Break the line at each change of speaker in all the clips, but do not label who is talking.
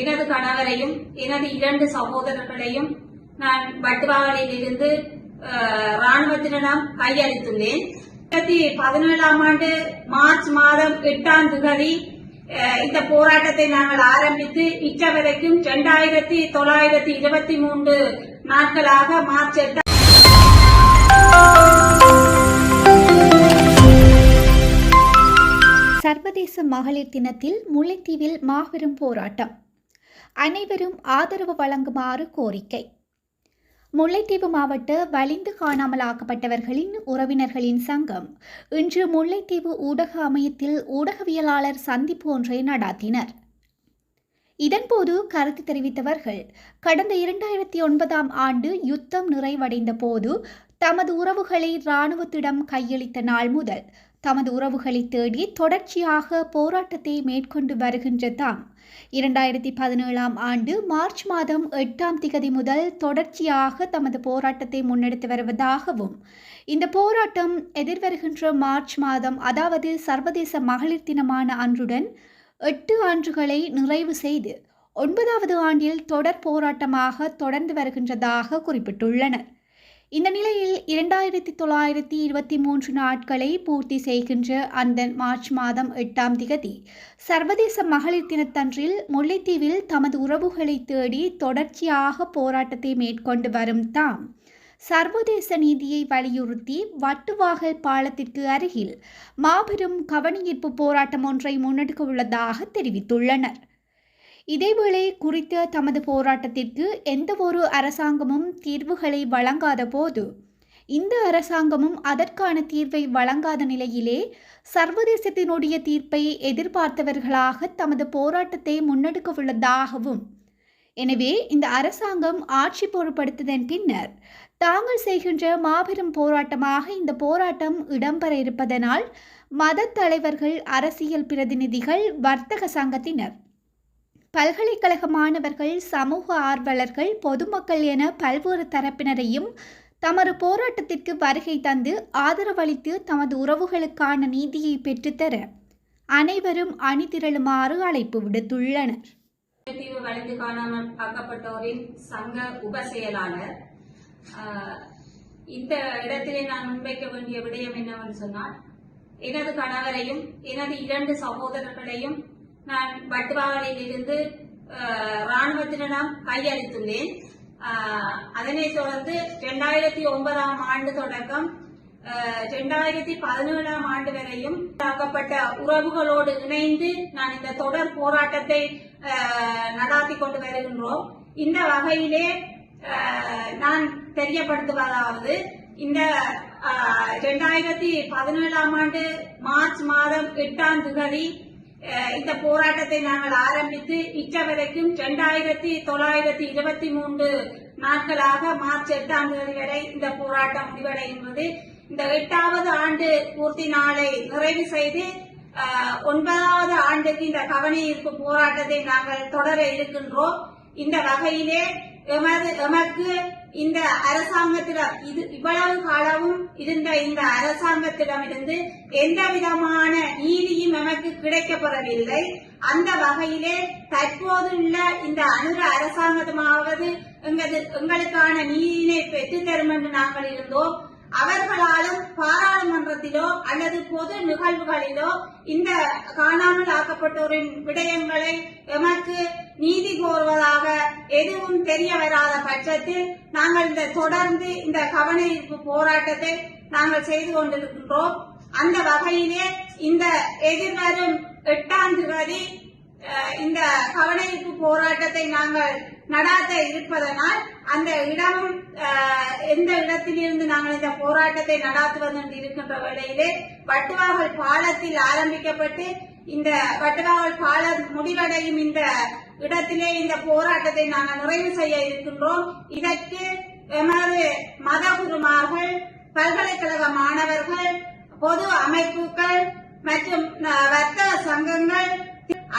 எனது கணவரையும் எனது இரண்டு சகோதரர்களையும் நான் வட்டுவாகலில் இருந்து ராணுவத்தினரிடம் கையளித்துள்ளேன். பதினேழாம் ஆண்டு மார்ச் மாதம் எட்டாம் திகதி இந்த போராட்டத்தை நாங்கள் ஆரம்பித்து இற்ற வரைக்கும் இரண்டாயிரத்தி தொள்ளாயிரத்தி இருபத்தி மூன்று நாட்களாக மார்ச் எட்டாம்
சர்வதேச மகளிர் தினத்தில் முல்லைத்தீவில் மாபெரும் போராட்டம். அனைவரும் ஆதரவு வழங்குமாறு கோரிக்கை. முல்லைத்தீவு மாவட்ட வலிந்து காணாமலாக்கப்பட்டவர்களின் உறவினர்களின் சங்கம் இன்று முல்லைத்தீவு ஊடக அமையத்தில் ஊடகவியலாளர் சந்திப்பு ஒன்றை நடாத்தினர். இதன்போது கருத்து தெரிவித்தவர்கள் கடந்த இரண்டாயிரத்தி ஒன்பதாம் ஆண்டு யுத்தம் நிறைவடைந்த போது தமது உறவுகளை இராணுவத்திடம் கையளித்த நாள் முதல் தமது உறவுகளை தேடி தொடர்ச்சியாக போராட்டத்தை மேற்கொண்டு வருகின்ற தாம் இரண்டாயிரத்தி பதினேழாம் ஆண்டு மார்ச் மாதம் எட்டாம் திகதி முதல் தொடர்ச்சியாக தமது போராட்டத்தை முன்னெடுத்து வருவதாகவும் இந்த போராட்டம் எதிர்வருகின்ற மார்ச் மாதம் அதாவது சர்வதேச மகளிர் தினமான அன்றுடன் எட்டு ஆண்டுகளை நிறைவு செய்து ஒன்பதாவது ஆண்டில் தொடர் போராட்டமாக தொடர்ந்து வருகின்றதாக குறிப்பிட்டுள்ளனர். இந்த நிலையில் இரண்டாயிரத்தி தொள்ளாயிரத்தி இருபத்தி மூன்று நாட்களை பூர்த்தி செய்கின்ற அந்த மார்ச் மாதம் எட்டாம் திகதி சர்வதேச மகளிர் தினத்தன்றில் முல்லைத்தீவில் தமது உறவுகளை தேடி தொடர்ச்சியாக போராட்டத்தை மேற்கொண்டு வரும் தாம். சர்வதேச நீதியை வலியுறுத்தி வட்டுவாகல் பாலத்திற்கு அருகில் மாபெரும் கவனியீர்ப்பு போராட்டம் ஒன்றை முன்னெடுக்க உள்ளதாக தெரிவித்துள்ளனர். இதேவேளை குறித்த தமது போராட்டத்திற்கு எந்தவொரு அரசாங்கமும் தீர்வுகளை வழங்காத போது இந்த அரசாங்கமும் அதற்கான தீர்வை வழங்காத நிலையிலே சர்வதேசத்தினுடைய தீர்ப்பை எதிர்பார்த்தவர்களாக தமது போராட்டத்தை முன்னெடுக்க உள்ளதாகவும் எனவே இந்த அரசாங்கம் ஆட்சி பொறுப்படுத்ததன் பின்னர் தாங்கள் செய்கின்ற மாபெரும் போராட்டமாக இந்த போராட்டம் இடம்பெற இருப்பதனால் மத தலைவர்கள் அரசியல் பிரதிநிதிகள் வர்த்தக சங்கத்தினர் பல்கலைக்கழக மாணவர்கள் சமூக ஆர்வலர்கள் பொதுமக்கள் என பல்வேறு தரப்பினரையும் தமது போராட்டத்திற்கு வருகை தந்து ஆதரவளித்து தமது உறவுகளுக்கான நீதியை பெற்றுத்தர அனைவரும் அணிதிரளுமாறு அழைப்பு விடுத்துள்ளனர்.
தீவு வழக்கு காணாமல் ஆக்கப்பட்டோரின் சங்க உப செயலாளர் இந்த இடத்திலே நான் முன்வைக்க வேண்டிய விடயம் என்னவென்று சொன்னால் எனது கணவரையும் எனது இரண்டு சகோதரர்களையும் நான் பட்டுபாவனையிலிருந்து இருந்து கையளித்துள்ளேன். அதனைத் தொடர்ந்து இரண்டாயிரத்தி ஒன்பதாம் ஆண்டு தொடக்கம் இரண்டாயிரத்தி பதினேழாம் ஆண்டு வரையும் தாக்கப்பட்ட உறவுகளோடு இணைந்து நான் இந்த தொடர் போராட்டத்தை நடாத்தி கொண்டு வருகின்றோம். இந்த வகையிலே நான் தெரியப்படுத்துவதாவது இந்த இரண்டாயிரத்தி பதினேழாம் ஆண்டு மார்ச் மாதம் எட்டாம் திகதி இந்த போராட்டத்தை நாங்கள் ஆரம்பித்து இச்சவரைக்கும் இரண்டாயிரத்தி தொள்ளாயிரத்தி இருபத்தி மூன்று நாட்களாக மார்ச் எட்டாம் தேதி வரை இந்த போராட்டம் முடிவடைகின்றது இந்த எட்டாவது ஆண்டு பூர்த்தி நாளை நிறைவு செய்து ஒன்பதாவது ஆண்டுக்கு இந்த கவன ஈர்ப்பு போராட்டத்தை நாங்கள் தொடர இருக்கின்றோம். இந்த வகையிலே எமது எமக்கு இந்த அரசாங்கத்திடம் இது இவ்வளவு காலமும் இருந்த இந்த அரசாங்கத்திடமிருந்து எந்த விதமான நீதியும் எமக்கு கிடைக்கப்பெறவில்லை. அந்த வகையிலே தற்போதுள்ள இந்த அனுர அரசாங்கமாவது எங்களது எங்களுக்கான நீதியினை பெற்றுத்தரும் என்று நாங்கள் இருந்தோம். அவர்களாலும் பாராளுமன்றத்திலோ அல்லது பொது நிகழ்வுகளிலோ இந்த காணாமல் ஆக்கப்பட்டோரின் விடயங்களை எமக்கு நீதி கோருவதாக எதுவும் தெரிய வராத பட்சத்தில் நாங்கள் இந்த தொடர்ந்து இந்த கவன ஈர்ப்பு போராட்டத்தை நாங்கள் செய்து கொண்டிருக்கின்றோம். அந்த வகையிலே இந்த எதிர்வரும் எட்டாம் தேதி இந்த கவனஈர்ப்பு போராட்டத்தை நாங்கள் நடாத்த இருப்பதனால் அந்த இடமும் எந்த இடத்திலிருந்து நாங்கள் இந்த போராட்டத்தை நடாத்துவது என்று இருக்கின்ற வேளையிலே வட்டுவாகல் பாலத்தில் ஆரம்பிக்கப்பட்டு இந்த வட்டுவாகல் பாலம் முடிவடையும் இந்த இடத்திலே இந்த போராட்டத்தை நாங்கள் நிறைவு செய்ய இருக்கின்றோம். இதற்கு எமது மதகுருமார்கள் பல்கலைக்கழக மாணவர்கள் பொது அமைப்புகள் மற்றும் வர்த்தக சங்கங்கள்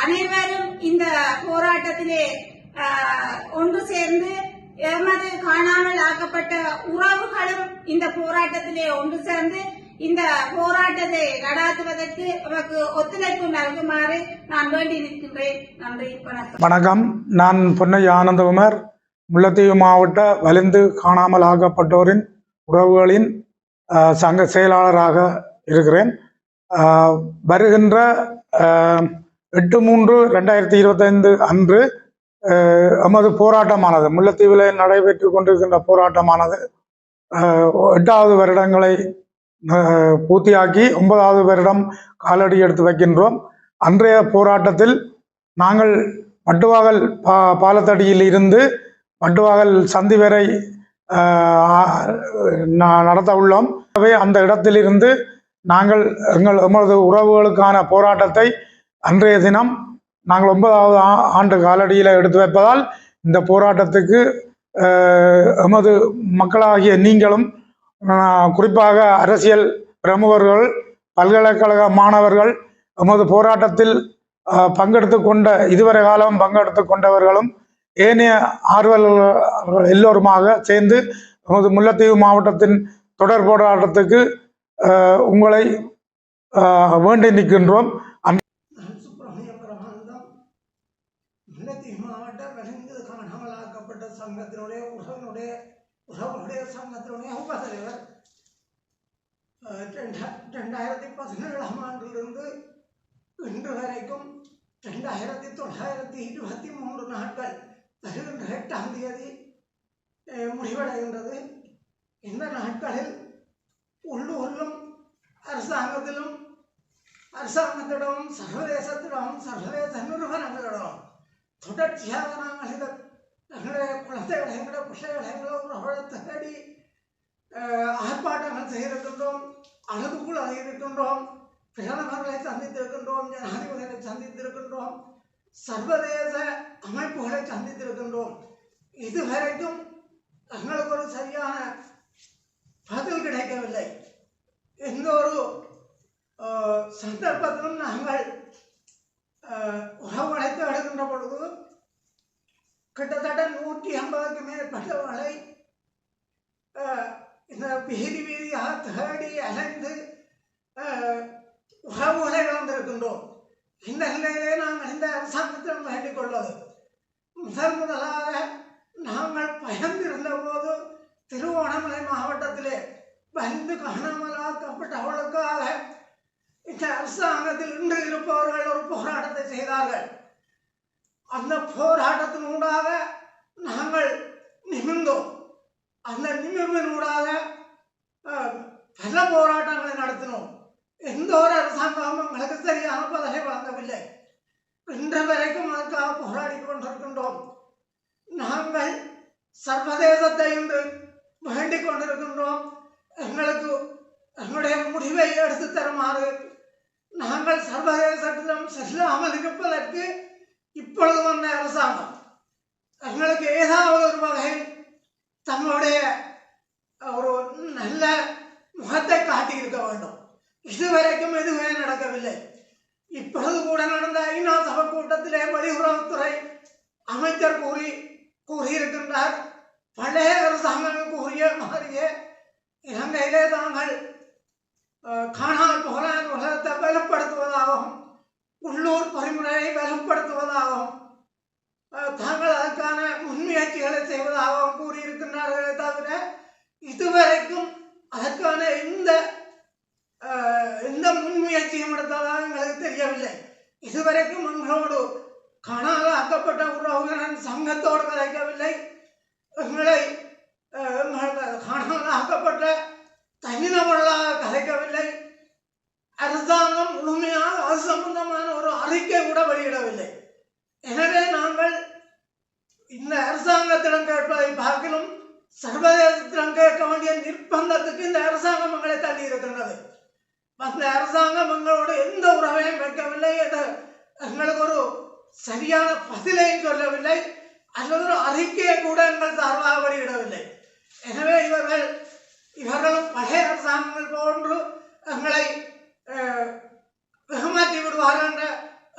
அனைவரும் இந்த போராட்டத்திலே ஒன்று சேர்ந்து எமது காணாமல் ஆக்கப்பட்ட உறவுகளும் இந்த போராட்டத்திலே ஒன்று சேர்ந்து இந்த போராட்டத்தை நடாத்துவதற்கு நமக்கு ஒத்துழைப்பு நல்குமாறு நான் வேண்டி நிற்கின்றேன். நன்றி வணக்கம்.
வணக்கம். நான் பொன்னையா ஆனந்தகுமார். முல்லைத்தீவு மாவட்ட வலிந்து காணாமல் ஆக்கப்பட்டோரின் உறவுகளின் சங்க செயலாளராக இருக்கிறேன். வருகின்ற எட்டு மூன்று ரெண்டாயிரத்தி இருபத்தைந்து அன்று நமது போராட்டமானது. முல்லைத்தீவில் நடைபெற்று கொண்டிருக்கின்ற போராட்டமானது எட்டாவது வருடங்களை பூர்த்தியாக்கி ஒன்பதாவது வருடம் காலடி எடுத்து வைக்கின்றோம். அன்றைய போராட்டத்தில் நாங்கள் பட்டுவாகல் பா பாலத்தடியில் இருந்து பட்டுவாகல் சந்தி வரை ந- நடத்த உள்ளோம். அந்த இடத்திலிருந்து நாங்கள் எங்கள் எமது உறவுகளுக்கான போராட்டத்தை அன்றைய தினம் நாங்கள் ஒன்பதாவது ஆ- ஆண்டு காலடியில் எடுத்து வைப்பதால் இந்த போராட்டத்துக்கு எமது மக்களாகிய நீங்களும் குறிப்பாக அரசியல் பிரமுகர்கள் பல்கலைக்கழக மாணவர்கள் எமது போராட்டத்தில் பங்கெடுத்து கொண்ட இதுவரை காலம் பங்கெடுத்து கொண்டவர்களும் ஏனைய ஆர்வலர்கள் எல்லோருமாக சேர்ந்து நமது முல்லைத்தீவு மாவட்டத்தின் தொடர் போராட்டத்துக்கு உங்களை வேண்டி நிற்கின்றோம்.
சங்கத்தினுடைய உபதலைவர் ரெண்டா- ரெண்டாயிரத்தி பதினேழாம் ஆண்டிலிருந்து இன்று வரைக்கும் ரெண்டாயிரத்தி தொள்ளாயிரத்தி இருபத்தி மூன்று நாட்கள் வருகின்ற எட்டாம் தேதி முடிவடைகின்றது இந்த நாட்களில் உள்ளூரிலும் அரசாங்கத்திலும் அரசாங்கத்திடமும் சர்வதேசத்திடமும் சர்வதேச நிறுவனங்களிடம் தொடர்ச்சியாக நாங்கள் இதை எங்களுடைய குழந்தைகளை எங்களுடைய பிள்ளைகளை எங்களை உறவுகளை தேடி ஆர்ப்பாட்டங்கள் செய்திருக்கின்றோம் அழகுக்குள் இருக்கின்றோம் பிரதமர்களை சந்தித்திருக்கின்றோம் ஜனாதிபதிகளை சந்தித்திருக்கின்றோம் சர்வதேச அமைப்புகளை சந்தித்திருக்கின்றோம் இதுவரைக்கும் எங்களுக்கு ஒரு சரியான பதில் கிடைக்கவில்லை எந்த ஒரு சந்தர்ப்பத்திலும் நாங்கள் அஹ், வருகின்ற பொழுது கிட்டத்தட்ட நூற்றி ஐம்பதுக்கு மேற்பட்டவர்களை பிகிரி வீதியாக தேடி அலைந்து அஹ், உறவுகளை இழந்திருக்கின்றோம் இந்த நிலையிலே நாங்கள் இந்த அரசாங்கத்திடம் வேண்டிக் கொள்வது. முதல் முதலாக நாங்கள் பயந்திருந்த போது திருவோணமலை மாவட்டத்திலே பயந்து காணாமல் ஆக்கப்பட்டவர்களுக்காக இந்த அரசாங்கத்தில் இன்று இருப்பவர்கள் ஒரு போராட்டத்தை செய்தார்கள். அந்த போராட்டத்தினூடாக நாங்கள் நிமிர்ந்தோம். அந்த நிமிர்வினூடாக அஹ், பல போராட்டங்களை நடத்தினோம். எந்த ஒரு அரசாங்கமும் எங்களுக்கு சரியான பதவி வழங்கவில்லை இன்று வரைக்கும் அதற்காக போராடி கொண்டிருக்கின்றோம். நாங்கள் சர்வதேசத்தை இன்று வேண்டிக் கொண்டிருக்கின்றோம். எங்களுக்கு எங்களுடைய முடிவை எடுத்து தருமாறு நாங்கள் சர்வதேசத்திலும் செல்லாமல் இருப்பதற்கு இப்பொழுது வந்த அரசாங்கம் எங்களுக்கு ஏதாவது ஒரு வகையில் தங்களுடைய ஒரு நல்ல முகத்தை காட்டியிருக்க வேண்டும். இதுவரைக்கும் எதுவுமே நடக்கவில்லை. இப்பொழுது கூட நடந்த ஐநா சபை கூட்டத்திலே வெளியுறவுத்துறை அமைச்சர் கூறி கூறியிருக்கின்றார். பழைய அரசாங்கம் கூறிய மாதிரியே இலங்கையிலே தாங்கள் காணாமல் போகிறார் உலகத்தை பலப்படுத்துவதாகவும் உள்ளூர் பரிமுறையை பலப்படுத்துவதாகவும் தாங்கள் அதற்கான முன்முயற்சிகளை செய்வதாகவும் கூறி இருக்கிறார்களே தவிர இதுவரைக்கும் அதற்கான எந்த எந்த முன்முயற்சியும் எடுத்ததாக எங்களுக்கு தெரியவில்லை. இதுவரைக்கும் எங்களோடு காணாத ஆக்கப்பட்ட உறவுகளின் சங்கத்தோடு கலைக்கவில்லை எங்களை அஹ், எங்கள் காணாமல் ஆக்கப்பட்ட தனிநபர்களாக கலைக்கவில்லை அரசாங்கம் முழுமையாக அது சம்பந்தமான ஒரு அறிக்கை கூட வெளியிடவில்லை எனவே நாங்கள் இந்த அரசாங்கத்திடம் கேட்பதை பார்க்கலும் சர்வதேசத்திடம் கேட்க வேண்டிய நிர்பந்தத்துக்கு இந்த அரசாங்கம் எங்களை தள்ளி இருக்கின்றது அந்த அரசாங்கம் எங்களோடு எந்த உறவையும் வைக்கவில்லை என்ற எங்களுக்கு ஒரு சரியான பதிலையும் சொல்லவில்லை. அல்லது ஒரு அறிக்கையை கூட எங்கள் சார்பாக வெளியிடவில்லை எனவே இவர்கள் இவர்களும் பழைய அரசாங்கங்கள் போன்று எங்களை அஹ், விடுவார்கள் என்ற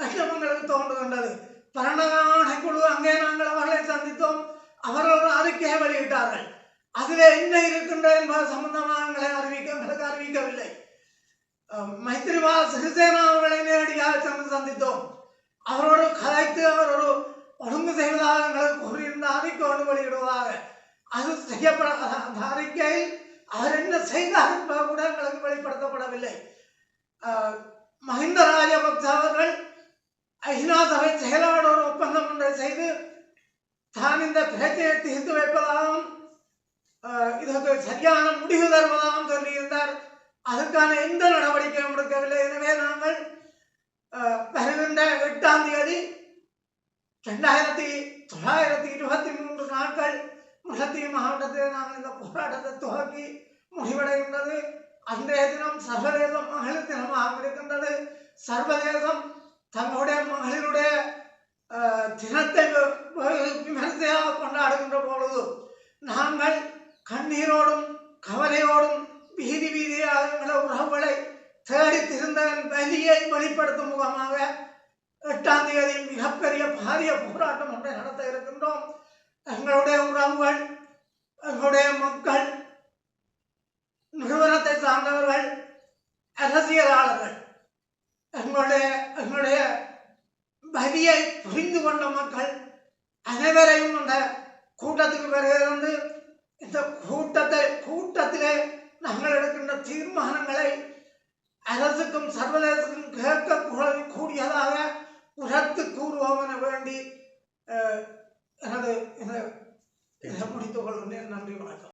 எண்ணம் எங்களுக்கு தோன்றுகின்றது பரணகான குழு அங்கே நாங்கள் அவர்களை சந்தித்தோம். அவர்கள் ஒரு அறிக்கையை வெளியிட்டார்கள். அதில் என்ன இருக்கின்றது என்பது சம்பந்தமாக எங்களை அறிவிக்க எங்களுக்கு அறிவிக்கவில்லை. அஹ், சிறிசேனா அவர்களை நேரடியாக சென்று சந்தித்தோம். அவரோடு கலைத்து அவரோடு ஒழுங்கு செய்வதாக எங்களுக்கு கூறியிருந்த அறிக்கை ஒன்று வெளியிடுவதாக. அது செய்யப்பட அந்த- அந்த அறிக்கையில் அவர் என்ன செய்தார் என்பது கூட எங்களுக்கு வெளிப்படுத்தப்படவில்லை அஹ், மஹிந்த ராஜபக்ச அவர்கள் ஐநா சபை செயலாளர் ஒரு ஒப்பந்தம் ஒன்றை செய்து தான் இந்த பிரச்சனையை தீர்த்து வைப்பதாகவும் அஹ், இதற்கு சரியான முடிவு தருவதாகவும் சொல்லியிருந்தார் அதற்கான எந்த நடவடிக்கையும் எடுக்கவில்லை. எனவே நாங்கள் அஹ், வருகின்ற எட்டாம் தேதி ரெண்டாயிரத்தி தொள்ளாயிரத்தி இருபத்தி மூன்று நாட்கள் முல்லைத்தீவு மாவட்டத்தில் நாங்கள் இந்த போராட்டத்தை துவக்கி முடிவடைகின்றது. அன்றைய தினம் சர்வதேச மகளிர் தினமாக இருக்கின்றது. சர்வதேசம் தங்களுடைய மகளிருடைய தினத்தை விமர்சையாக கொண்டாடுகின்ற பொழுது நாங்கள் கண்ணீரோடும் கவலையோடும் உறவுகளை தேடி திருந்தவன் வலியை வெளிப்படுத்தும் முகமாக எட்டாம் தேதி மிகப்பெரிய பாரிய போராட்டம் ஒன்றை நடத்த இருக்கின்றோம். எங்களுடைய உறவுகள் எங்களுடைய மக்கள் நிறுவனத்தை சார்ந்தவர்கள் அரசியலாளர்கள் எங்களுடைய எங்களுடைய வரியை புரிந்து கொண்ட மக்கள் அனைவரையும் அந்த கூட்டத்துக்கு வருகிறது. இந்த கூட்டத்தை கூட்டத்திலே ഞങ്ങളെടുക്കുന്ന തീരുമാനങ്ങളെ அரசுக்கும் சர்வதேசத்துக்கும் கேட்க கூடியதாக உரத்து கூறுவோம் என வேண்டி எனது முடித்துக் கொள்கிறேன். நன்றி வணக்கம்.